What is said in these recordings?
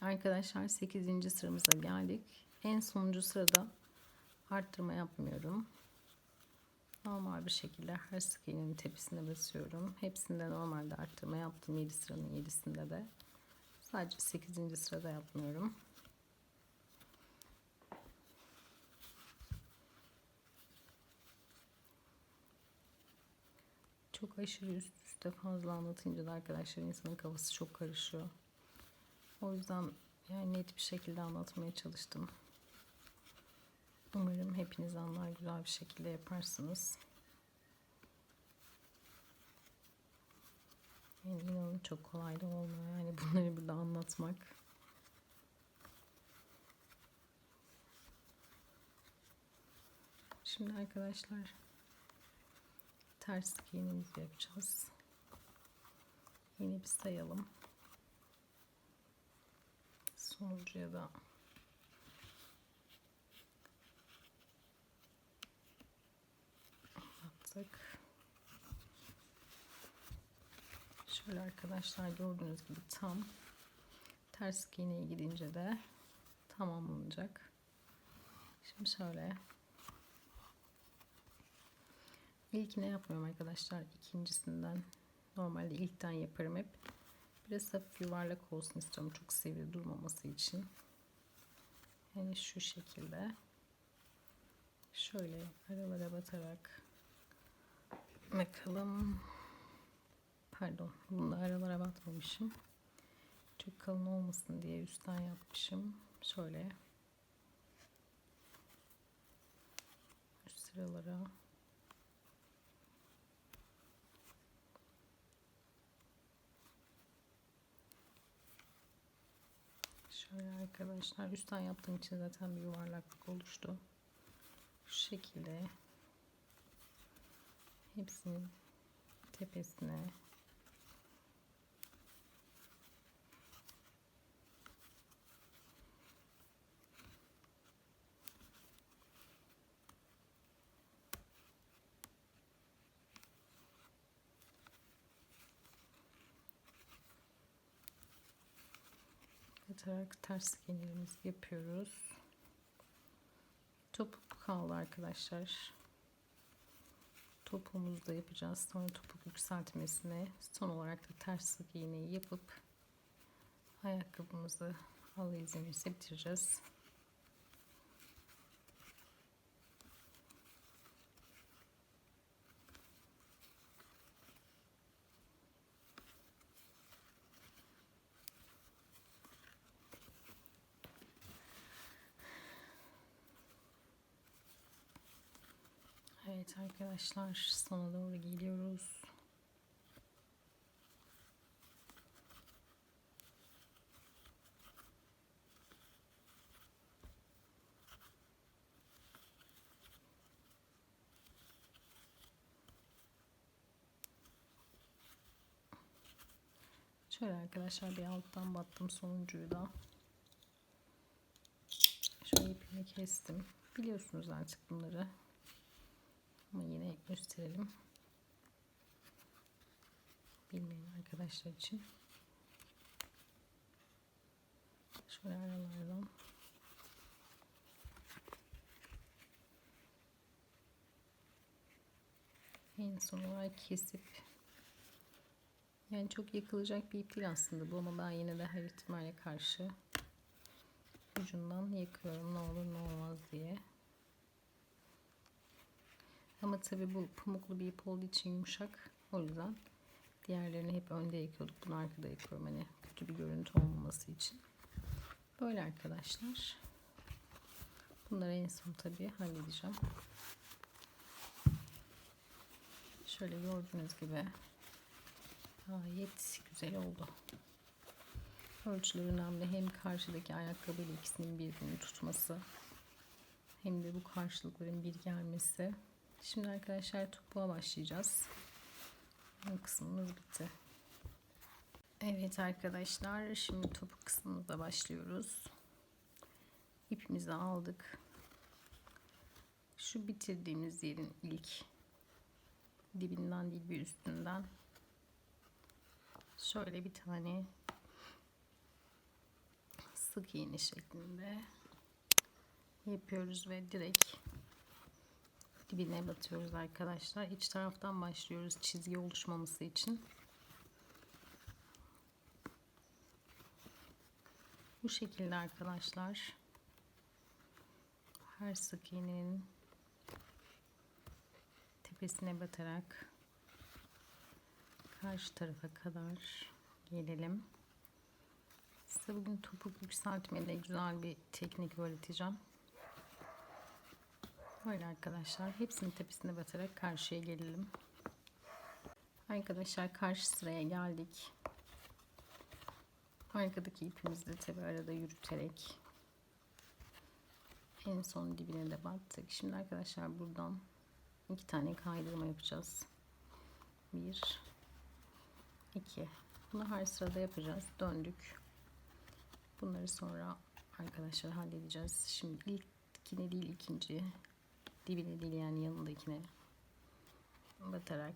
Arkadaşlar 8. sıramıza geldik. En sonuncu sırada arttırma yapmıyorum. Normal bir şekilde her sık iğnenin tepesine basıyorum. Hepsinde normalde arttırma yaptım 7 sıranın 7'sinde de. Sadece 8. sırada yapmıyorum. Çok aşırı üst üste fazla anlatınca da arkadaşlar insanın kafası çok karışıyor. O yüzden yani net bir şekilde anlatmaya çalıştım. Umarım hepiniz anlar güzel bir şekilde yaparsınız. Yani inanın çok kolay da olmuyor. Yani bunları burada anlatmak. Şimdi arkadaşlar ters iğnemizi yapacağız. Yeni bir sayalım. Sonuncuya da yaptık. Şöyle arkadaşlar gördüğünüz gibi tam ters iğneye gidince de tamamlanacak. Şimdi şöyle İlkine yapmıyorum arkadaşlar. İkincisinden normalde ilkten yaparım hep. Biraz hafif yuvarlak olsun istiyorum. Çok sivri durmaması için. Yani şu şekilde. Şöyle aralara batarak bakalım. Pardon. Bunu aralara batmamışım. Çok kalın olmasın diye üstten yapmışım. Şöyle. Üst sıralara Şöyle arkadaşlar üstten yaptığım için zaten bir yuvarlaklık oluştu. Şu şekilde hepsinin tepesine atarak ters iğnelerimizi yapıyoruz. Topuk kaldı arkadaşlar. Topuğumuzu da yapacağız. Sonra topuk yükseltmesine son olarak da ters iğneyi yapıp ayakkabımızı halı izimizle bitireceğiz. Evet arkadaşlar sona doğru geliyoruz. Şöyle arkadaşlar bir alttan battım sonuncuyu da. Şöyle ipimi kestim. Biliyorsunuz artık bunları. Ama yine gösterelim. Bilmeyen arkadaşlar için. Şöyle aralardan en son olarak kesip yani çok yakılacak bir ip değil aslında bu ama ben yine de her ihtimale karşı ucundan yakıyorum ne olur ne olmaz diye. Ama tabi bu pamuklu bir ip olduğu için yumuşak. O yüzden diğerlerini hep önde yakıyorduk. Bunu arkada yakıyorum. Hani kötü bir görüntü olmaması için. Böyle arkadaşlar. Bunları en son tabi halledeceğim. Şöyle gördüğünüz gibi gayet güzel oldu. Ölçüler önemli. Hem karşıdaki ayakkabıyla ikisinin birbirini tutması hem de bu karşılıkların bir gelmesi. Şimdi arkadaşlar topuğa başlayacağız. Bu kısmımız bitti. Evet arkadaşlar şimdi topuk kısmımıza başlıyoruz. İpimizi aldık. Şu bitirdiğimiz yerin ilk dibinden değil bir üstünden şöyle bir tane sık iğne şeklinde yapıyoruz ve direkt dibine batıyoruz arkadaşlar. İç taraftan başlıyoruz çizgi oluşmaması için. Bu şekilde arkadaşlar. Her sık iğnenin tepesine batarak karşı tarafa kadar gelelim. Size bugün topuk yükseltmede güzel bir teknik öğreteceğim. Böyle arkadaşlar. Hepsinin tepesine batarak karşıya gelelim. Arkadaşlar karşı sıraya geldik. Arkadaki ipimizi de tabi arada yürüterek en son dibine de battık. Şimdi arkadaşlar buradan iki tane kaydırma yapacağız. Bir, iki. Bunu her sırada yapacağız. Döndük. Bunları sonra arkadaşlar halledeceğiz. Şimdi ilk ikine değil ikinci dibine değil yani yanındakine batarak.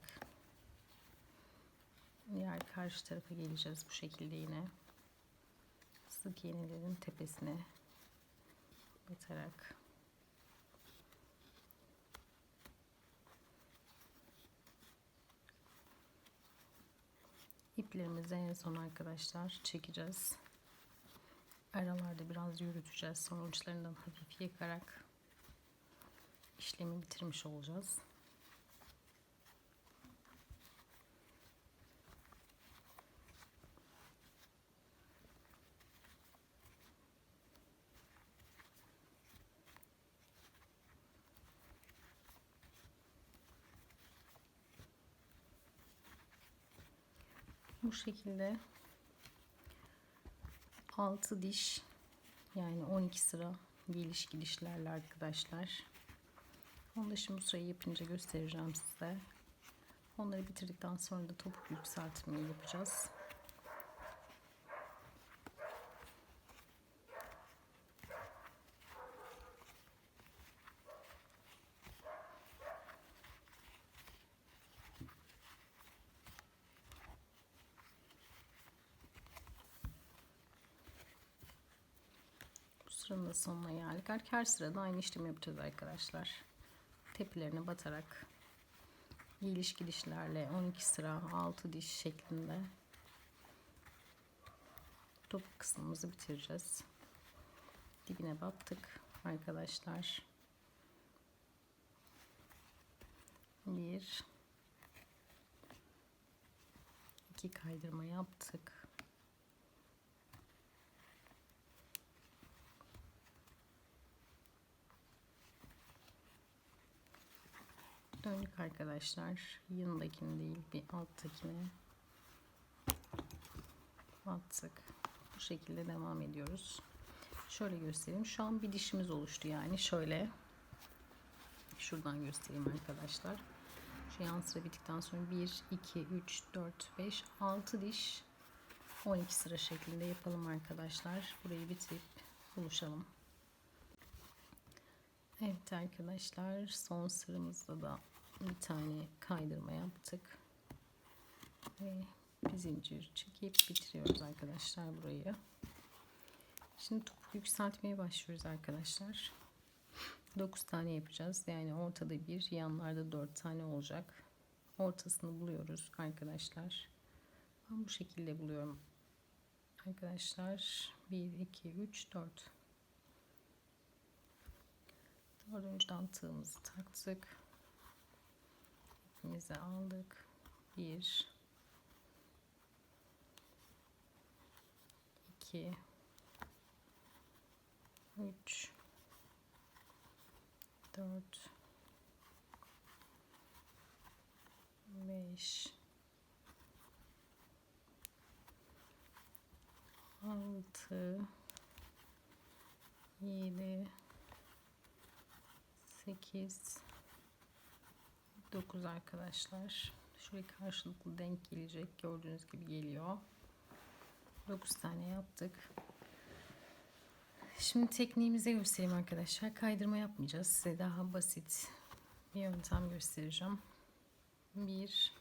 Diğer karşı tarafa geleceğiz bu şekilde yine. Sık iğnelerin tepesine batarak. İplerimizi en son arkadaşlar çekeceğiz. Aralarda biraz yürüteceğiz. Sonra uçlarından hafif yakarak işlemi bitirmiş olacağız. Bu şekilde 6 diş yani 12 sıra geliş gidişlerle arkadaşlar. Onu da şimdi sırayı yapınca göstereceğim size. Onları bitirdikten sonra da topuk yükseltmeyi yapacağız. Sıranın da sonuna geldik. Her sırada aynı işlemi yapacağız arkadaşlar tepelerine batarak geliş gidişlerle 12 sıra 6 diş şeklinde top kısmımızı bitireceğiz. Dibine battık arkadaşlar. Bir iki kaydırma yaptık. Döndük arkadaşlar. Yanındakini değil bir alttakine attık. Bu şekilde devam ediyoruz. Şöyle göstereyim. Şu an bir dişimiz oluştu yani. Şöyle şuradan göstereyim arkadaşlar. Şu yan sıra bittikten sonra 1, 2, 3, 4, 5, 6 diş 12 sıra şeklinde yapalım arkadaşlar. Burayı bitirip buluşalım. Evet arkadaşlar son sıramızda da bir tane kaydırma yaptık. Ve bir zincir çekip bitiriyoruz arkadaşlar burayı. Şimdi topuk yükseltmeye başlıyoruz arkadaşlar. 9 tane yapacağız. Yani ortada bir, yanlarda 4 tane olacak. Ortasını buluyoruz arkadaşlar. Ben bu şekilde buluyorum. Arkadaşlar 1, 2, 3, 4. Dördüncüden tığımızı taktık ipimizi aldık. Bir, iki, üç, dört, beş, altı, yedi, sekiz, 9 arkadaşlar. Şuraya karşılıklı denk gelecek. Gördüğünüz gibi geliyor. 9 tane yaptık. Şimdi tekniğimize göstereyim arkadaşlar. Kaydırma yapmayacağız. Size daha basit bir yöntem göstereceğim. bir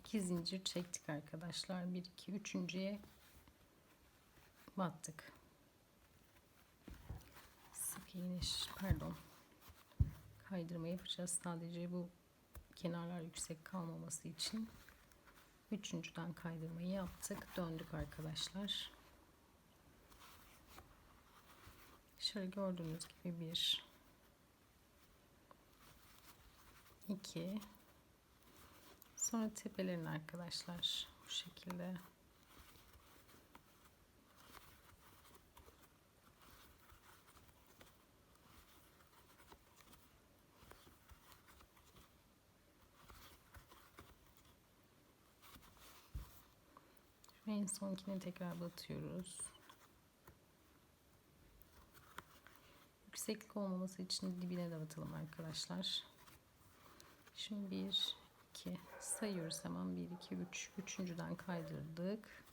iki zincir çektik arkadaşlar. Bir iki üçüncüye battık. Sık iğne pardon kaydırma yapacağız. Sadece bu kenarlar yüksek kalmaması için üçüncüden kaydırmayı yaptık. Döndük arkadaşlar. Şöyle gördüğünüz gibi bir 2 sonra tepelerin arkadaşlar bu şekilde en sonkine tekrar batıyoruz. Yükseklik olmaması için dibine de batalım arkadaşlar. Şimdi 1, 2 sayıyoruz hemen 1, 2, 3. Üçüncüden kaydırdık.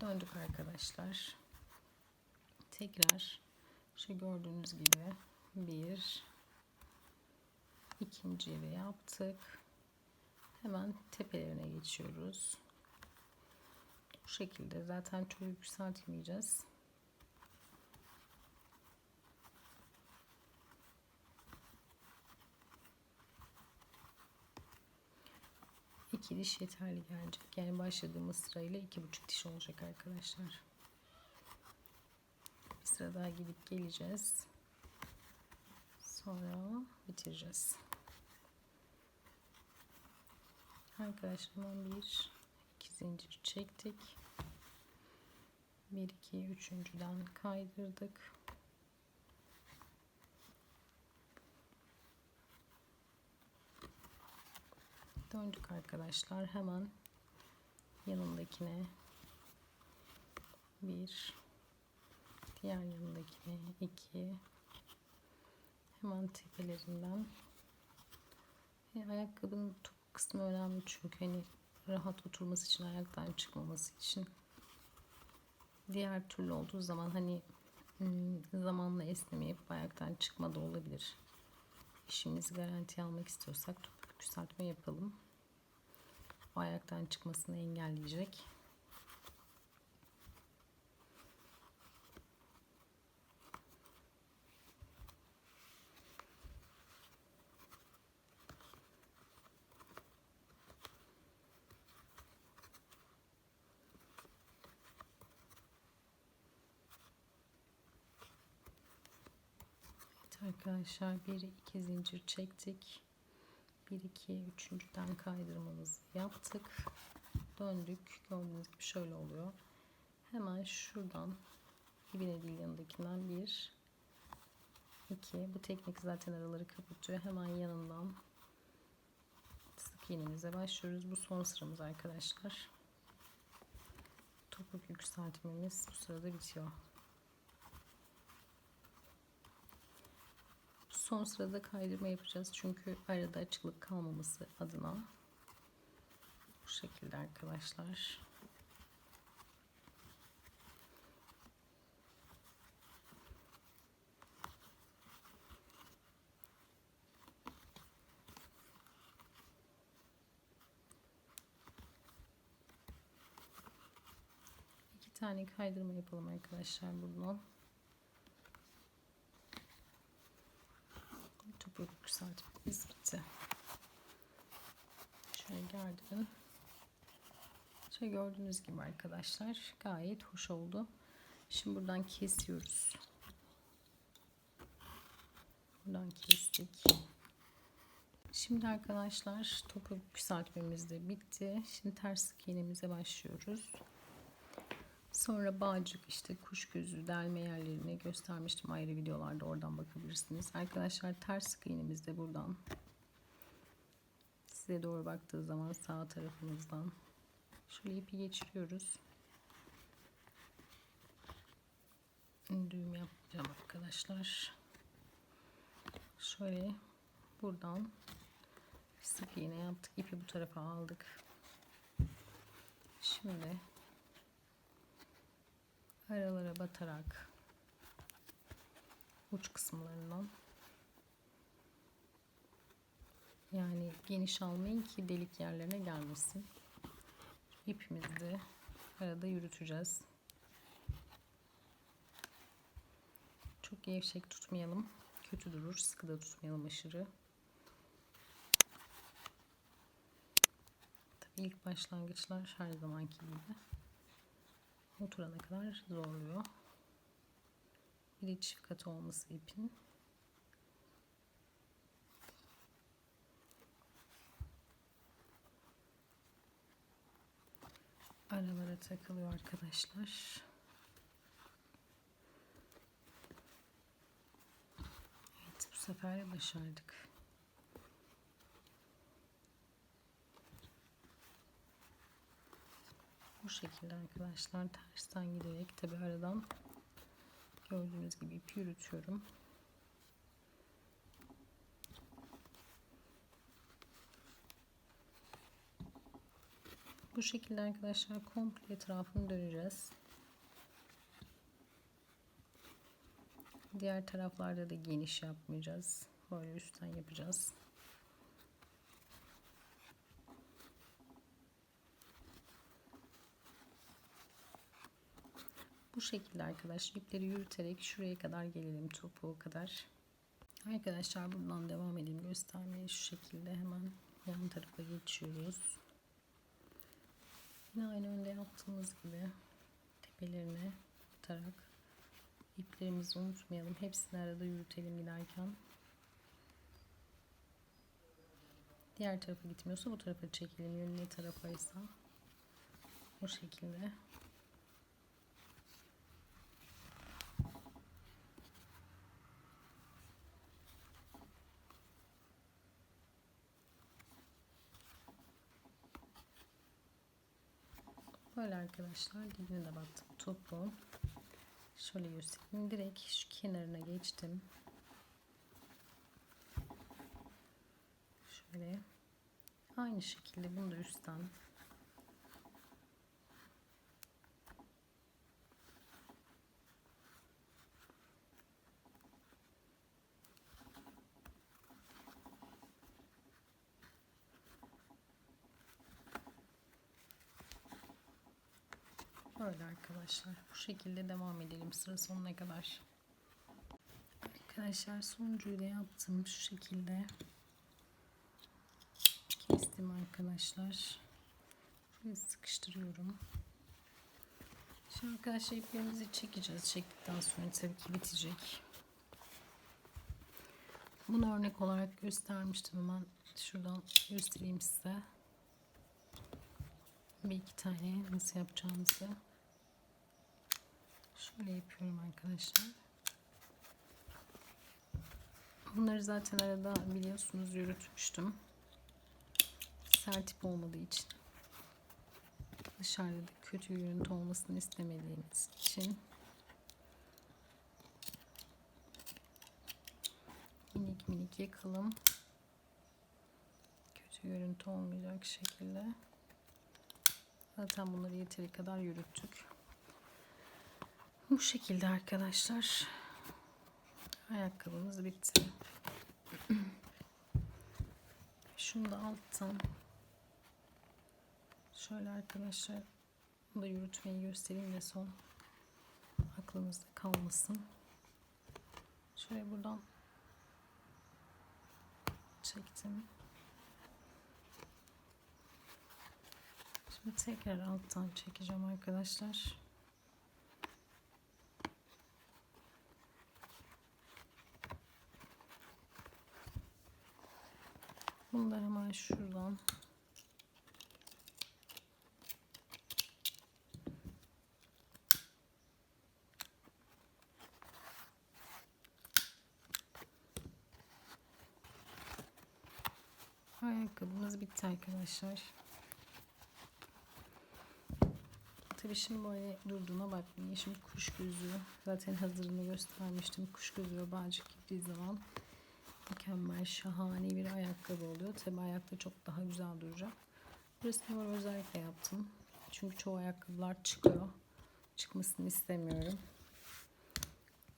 Döndük arkadaşlar. Tekrar şu gördüğünüz gibi bir ikinciyi de yaptık. Hemen tepelerine geçiyoruz. Bu şekilde zaten çok yükseltmeyeceğiz. iki diş yeterli gelecek. Yani başladığımız sırayla iki buçuk diş olacak arkadaşlar. Bir sıra daha gidip geleceğiz. Sonra bitireceğiz. Arkadaşlar bir iki zincir çektik. Bir iki üçüncüden kaydırdık. döndük arkadaşlar hemen yanındakine bir diğer yanındakine iki hemen tepelerinden e, ayakkabının top kısmı önemli çünkü hani rahat oturması için ayaktan çıkmaması için diğer türlü olduğu zaman hani hmm, zamanla esnemeyip ayaktan çıkma da olabilir işimizi garanti almak istiyorsak topuk yükseltme yapalım o ayaktan çıkmasını engelleyecek. Arkadaşlar bir iki zincir çektik. 1 2 üçüncüden kaydırmamızı yaptık. Döndük. Gördüğünüz gibi şöyle oluyor. Hemen şuradan dibine değil yanındakinden bir iki. Bu teknik zaten araları kapatıyor. Hemen yanından sık iğnemize başlıyoruz. Bu son sıramız arkadaşlar. Topuk yükseltmemiz bu sırada bitiyor son sırada kaydırma yapacağız. Çünkü arada açıklık kalmaması adına. Bu şekilde arkadaşlar. İki tane kaydırma yapalım arkadaşlar buradan. Topuk yükseltmemiz bitti. Şöyle gerdim. Şöyle gördüğünüz gibi arkadaşlar gayet hoş oldu. Şimdi buradan kesiyoruz. Buradan kestik. Şimdi arkadaşlar topuk yükseltmemiz de bitti. Şimdi ters sık iğnemize başlıyoruz. Sonra bağcık işte kuş gözü delme yerlerini göstermiştim ayrı videolarda oradan bakabilirsiniz. Arkadaşlar ters sık iğnemiz de buradan size doğru baktığı zaman sağ tarafımızdan şöyle ipi geçiriyoruz. Düğüm yapacağım arkadaşlar. Şöyle buradan sık iğne yaptık. ipi bu tarafa aldık. Şimdi aralara batarak uç kısımlarından Yani geniş almayın ki delik yerlerine gelmesin. İpimizi de arada yürüteceğiz. Çok gevşek tutmayalım. Kötü durur. Sıkı da tutmayalım aşırı. Tabii ilk başlangıçlar her zamanki gibi. Oturana kadar zorluyor. Bir çift kat olması ipin. Aralara takılıyor arkadaşlar. Evet bu sefer başardık. Bu şekilde arkadaşlar tersten giderek tabi aradan gördüğünüz gibi ip yürütüyorum. Bu şekilde arkadaşlar komple etrafını döneceğiz. Diğer taraflarda da geniş yapmayacağız. Böyle üstten yapacağız. Bu şekilde arkadaşlar ipleri yürüterek şuraya kadar gelelim topuğu kadar. Arkadaşlar buradan devam edelim göstermeye şu şekilde hemen yan tarafa geçiyoruz. Yine aynı önde yaptığımız gibi tepelerine tutarak iplerimizi unutmayalım. Hepsini arada yürütelim giderken. Diğer tarafa gitmiyorsa bu tarafa çekelim. Yönü ne tarafaysa o şekilde. Böyle arkadaşlar dibine de battım topu. Şöyle göstereyim. Direkt şu kenarına geçtim. Şöyle. Aynı şekilde bunu da üstten Böyle arkadaşlar. Bu şekilde devam edelim sıra sonuna kadar. Arkadaşlar sonuncuyu da yaptım. Şu şekilde kestim arkadaşlar. Şöyle sıkıştırıyorum. Şimdi arkadaşlar iplerimizi çekeceğiz. Çektikten sonra tabii ki bitecek. Bunu örnek olarak göstermiştim. Hemen şuradan göstereyim size. Bir iki tane nasıl yapacağımızı. Şöyle yapıyorum arkadaşlar. Bunları zaten arada biliyorsunuz yürütmüştüm. Sert ip olmadığı için. Dışarıda da kötü görüntü olmasını istemediğimiz için. Minik minik yakalım. Kötü görüntü olmayacak şekilde. Zaten bunları yeteri kadar yürüttük. Bu şekilde arkadaşlar. Ayakkabımız bitti. Şunu da alttan şöyle arkadaşlar bunu da yürütmeyi göstereyim de son aklımızda kalmasın. Şöyle buradan çektim. Şimdi tekrar alttan çekeceğim arkadaşlar. Bunu hemen şuradan Ayakkabımız bitti arkadaşlar. Tabii şimdi böyle durduğuna bakmayın. Şimdi kuş gözü zaten hazırını göstermiştim. Kuş gözü ve bağcık gittiği zaman mükemmel, şahane bir ayakkabı oluyor. Tabi ayakta çok daha güzel duracak. Burasını var özellikle yaptım. Çünkü çoğu ayakkabılar çıkıyor. Çıkmasını istemiyorum.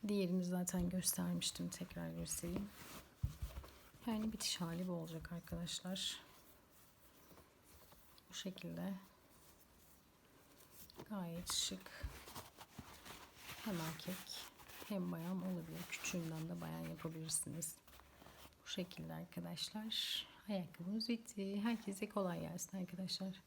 Diğerini zaten göstermiştim. Tekrar göstereyim. Yani bitiş hali bu olacak arkadaşlar. Bu şekilde. Gayet şık. Hem erkek hem bayan olabilir. Küçüğünden de bayan yapabilirsiniz. Bu şekilde arkadaşlar. Ayakkabımız bitti. Herkese kolay gelsin arkadaşlar.